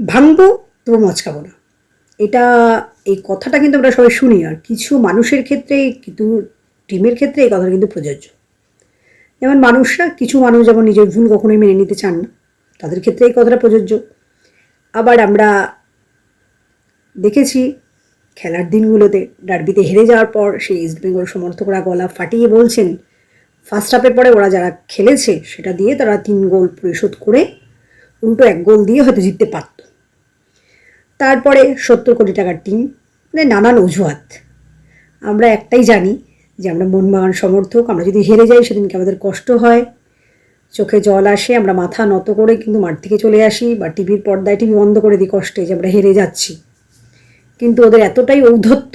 ভাঙবো তবু মচকাবো না। এটা এই কথাটা কিন্তু আমরা সবাই শুনি, আর কিছু মানুষের ক্ষেত্রে, কিন্তু টিমের ক্ষেত্রে এই কথাটা কিন্তু প্রযোজ্য। যেমন মানুষরা, কিছু মানুষ যেমন নিজের ভুল কখনোই মেনে নিতে চান না, তাদের ক্ষেত্রে এই কথাটা প্রযোজ্য। আবার আমরা দেখেছি, খেলার দিনগুলোতে ডার্বিতে হেরে যাওয়ার পর সেই ইস্ট বেঙ্গল সমর্থকরা গলা ফাটিয়ে বলছেন ফার্স্ট হাফের পরে ওরা যারা খেলেছে, সেটা দিয়ে তারা তিন গোল পরিশোধ করে উল্টো এক গোল দিয়ে হয়তো জিততে পারত। তারপরে সত্তর কোটি টাকার টিম মানে নানান অজুহাত। আমরা একটাই জানি যে আমরা মোহনবাগান সমর্থক, আমরা যদি হেরে যাই সেদিনকে আমাদের কষ্ট হয়। চোখে জল আসে, আমরা মাথা নত করে কিন্তু মাঠ থেকে চলে আসি বা টিভির পর্দায় টিভি বন্ধ করে দিই কষ্টে যে আমরা হেরে যাচ্ছি। কিন্তু ওদের এতটাই ঔদ্ধত্য,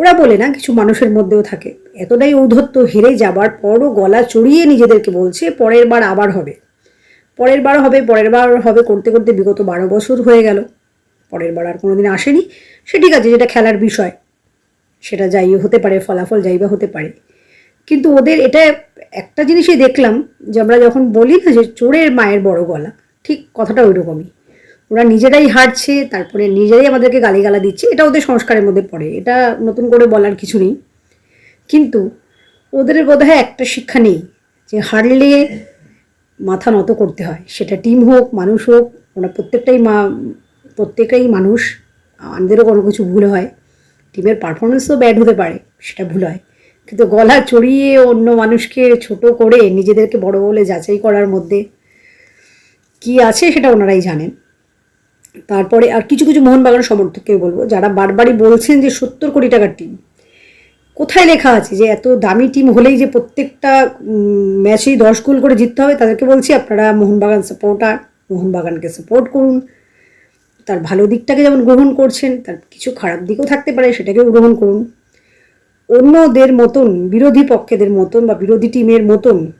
ওরা বলে না কিছু মানুষের মধ্যেও থাকে, এতটাই ঔদ্ধত্য হেরে যাবার পরও গলা চড়িয়ে নিজেদেরকে বলছে, পরের বার আবার হবে। পরের বার হবে, পরের বার হবে করতে করতে বিগত বারো বছর হয়ে গেল। পরের বার আর কোনোদিন আসেনি। সে ঠিক আছে, যেটা খেলার বিষয়, সেটা যাই হতে পারে, ফলাফল যাই বা হতে পারে। কিন্তু ওদের এটা একটা জিনিসই দেখলাম যে আমরা যখন বলি না যে চোরের মায়ের বড় গলা, ঠিক কথাটা ওই রকমই ওরা নিজেরাই হারছে তারপরে নিজেরাই আমাদেরকে গালিগালা দিচ্ছে, এটা ওদের সংস্কারের মধ্যে পড়ে, এটা নতুন করে বলার কিছু নেই। কিন্তু ওদের বোধহয় একটা শিক্ষা নেই যে হারলে মাথা নত করতে হয়। সেটা টিম হোক, মানুষ হোক, ওরা প্রত্যেকটাই মা প্রত্যেকটাই মানুষ, আমাদেরও কোনো কিছু ভুল হয়। টিমের পারফরমেন্সও ব্যাড হতে পারে, সেটা ভুল হয়। কিন্তু গলা চড়িয়ে অন্য মানুষকে ছোট করে নিজেদেরকে বড় বলে যাচাই করার মধ্যে কি আছে সেটা ওনারাই জানেন। তারপরে আর কিছু কিছু মোহনবাগান সমর্থককে বলব, যারা বারবারই বলছেন যে সত্তর কোটি টাকার টিম কোথায় লেখা আছে যে এত দামি টিম হলেই যে প্রত্যেকটা ম্যাচেই দশ গোল করে জিততে হবে, তাদেরকে বলছি আপনারা মোহনবাগান সাপোর্টার মোহনবাগানকে সাপোর্ট করুন। তার ভালো দিকটাকে যেমন গ্রহণ করছেন, তার কিছু খারাপ দিকও থাকতে পারে, সেটাকেও গ্রহণ করুন। অন্যদের মতন, বিরোধী পক্ষেদের মতন বা বিরোধী টিমের মতন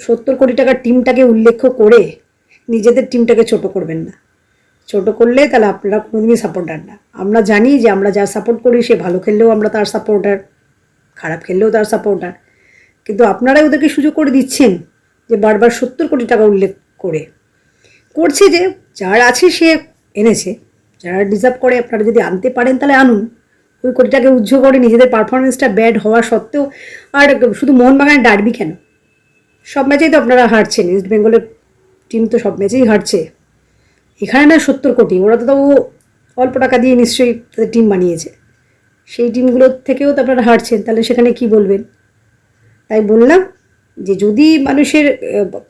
সত্তর কোটি টাকার টিমটাকে উল্লেখ করে নিজেদের টিমটাকে ছোট করবেন না। ছোট করলে তাহলে আপনারা কোনোদিনই সাপোর্টার না। আমরা জানি যে আমরা যা সাপোর্ট করি, সে ভালো খেললেও আমরা তার সাপোর্টার খারাপ খেললেও তার সাপোর্টার কিন্তু আপনারাই ওদেরকে সুযোগ করে দিচ্ছেন যে বারবার সত্তর কোটি টাকা উল্লেখ করে। করছে যে, যার আছে সে এনেছে। যারা ডিজার্ভ করে আপনারা যদি আনতে পারেন, তাহলে আনুন। ওই কোটিটাকে উজ্জ্ব করে নিজেদের পারফরমেন্সটা ব্যাড হওয়া সত্ত্বেও, আর শুধু মোহনবাগানের ডারবি কেন? সব ম্যাচেই তো আপনারা হারছেন। ইস্ট বেঙ্গলের টিম তো সব ম্যাচেই হারছে। এখানে না সত্তর কোটি। ওরা তো তবু অল্প টাকা দিয়ে নিশ্চয়ই তাদের টিম বানিয়েছে। সেই টিমগুলোর থেকেও তো আপনারা হারছেন। তাহলে সেখানে কি বলবেন? তাই বললাম যে যদি মানুষের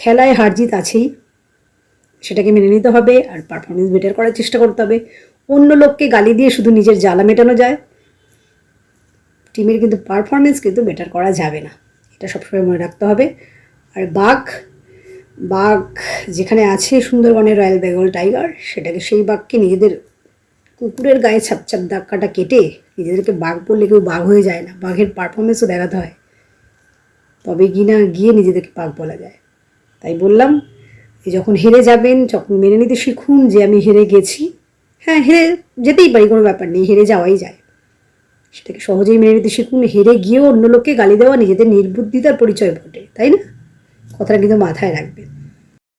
খেলায় হার জিত আছেই সেটাকে মেনে নিতে হবে আর পারফরমেন্স বেটার করার চেষ্টা করতে হবে। অন্য লোককে গালি দিয়ে শুধু নিজের জ্বালা মেটানো যায়। টিমের কিন্তু পারফরমেন্স কিন্তু বেটার করা যাবে না। এটা সবসময় মনে রাখতে হবে। আর বাঘ বাঘ যেখানে আছে সুন্দরবনের রয়্যাল বেঙ্গল টাইগার সেটাকে সেই বাঘকে নিজেদের কুকুরের গায়ে ছাপছাপ ধাক্কাটা কেটে নিজেদেরকে বাঘ বললে কেউ বাঘ হয়ে যায় না। বাঘের পারফরমেন্সও দেখাতে হয়। তবে কিনা গিয়ে নিজেদেরকে বাঘ বলা যায়। তাই বললাম যখন হেরে যাবেন, যখন মেনে নিতে শিখুন যে আমি হেরে গেছি। হ্যাঁ হেরে যেতেই পারি, কোনো ব্যাপার নেই, হেরে যাওয়াই যায়। সেটাকে সহজেই মেনে নিতে শিখুন, হেরে গিয়েও অন্য লোককে গালি দেওয়া নিজেদের নির্বুদ্ধিতার পরিচয় ঘটে তাই না? কথাটা কিন্তু মাথায় রাখবেন।